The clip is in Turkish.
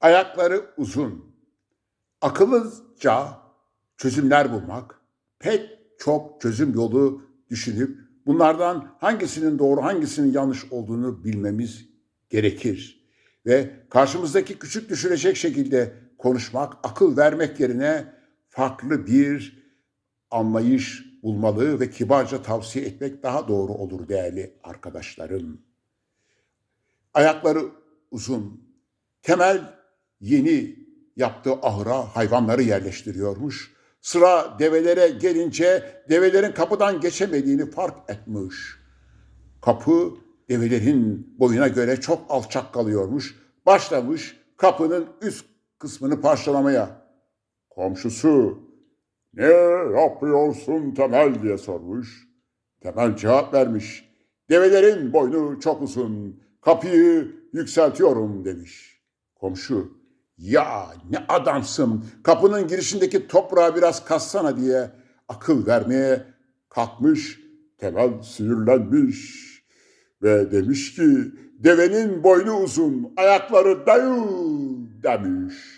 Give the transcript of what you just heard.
Ayakları uzun. Akıllıca çözümler bulmak, pek çok çözüm yolu düşünüp bunlardan hangisinin doğru hangisinin yanlış olduğunu bilmemiz gerekir. Ve karşımızdaki küçük düşürecek şekilde konuşmak, akıl vermek yerine farklı bir anlayış bulmalı ve kibarca tavsiye etmek daha doğru olur değerli arkadaşlarım. Ayakları uzun. Temel yeni yaptığı ahıra hayvanları yerleştiriyormuş. Sıra develere gelince develerin kapıdan geçemediğini fark etmiş. Kapı develerin boyuna göre çok alçak kalıyormuş. Başlamış kapının üst kısmını parçalamaya. Komşusu ne yapıyorsun Temel diye sormuş. Temel cevap vermiş. Develerin boynu çok uzun. Kapıyı yükseltiyorum demiş. Komşu ya ne adamsın kapının girişindeki toprağı biraz kassana diye akıl vermeye kalkmış. Temel sinirlenmiş ve demiş ki devenin boynu uzun ayakları dayu demiş.